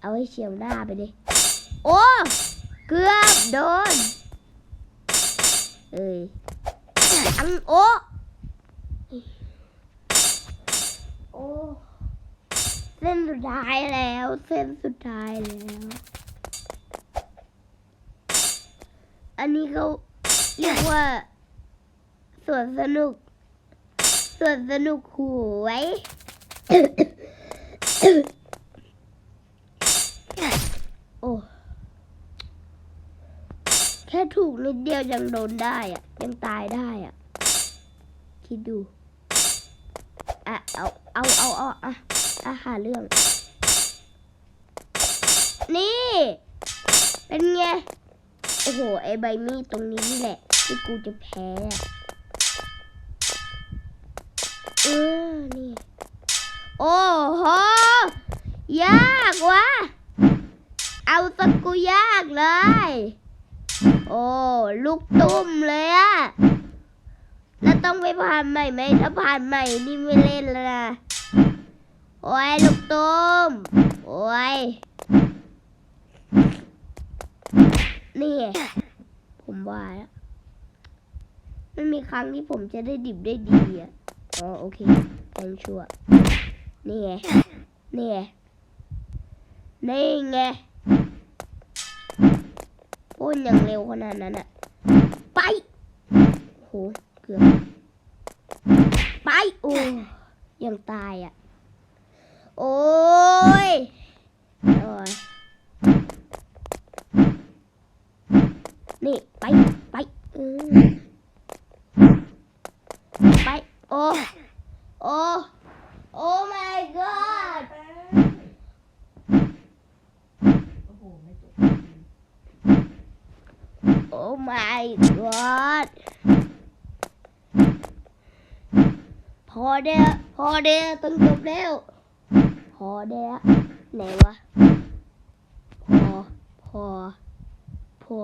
เอาให้เฉียวหน้าไปดิ โอ้ เกือบโดน เอ้ยอังโอ้ โอ้ เส้นสุดท้ายแล้ว เส้นสุดท้ายแล้ว อันนี้เขาเรียกว่าสวนสนุกสวนสนุกหวย โอ้แค่ถูกนิดเดียวยังโดนได้อะยังตายได้อะคิดดูอะเอาเอาเอาเอาอะอะหาเรื่อง นี่ เป็นไง โอ้โห ไอใบมีดตรงนี้นี่แหละ ที่กูจะแพ้อะเออ นี่ โอ้โห ยากว่ะ เอาสักกูยาก เลย โอ้ลูกตุ้มเลยอะแล้วต้องไปผ่านใหม่ไหมถ้าผ่านใหม่นี่ไม่เล่นแล้วนะโอ้ยลูกตุ้มโอ้ยนี่ผมว่าแล้วมันมีครั้งที่ผมจะได้ดิบได้ดีอะอ๋อโอเคยังชัวนี่ไงนี่ไงนี่ไง โอ้ยอย่างเร็วขนาดนั้นอะไปโหเกือบไปโอ้ยังตายอะโอ้ยโอ้ยนี่ไปไปไปโอ้โอ้โอ้ my god โอ้โห ไม่จบ โอ้ my god พอเด้อพอเด้อต้องจบแล้ว พอเด้อไหนวะ พอ พอ พอ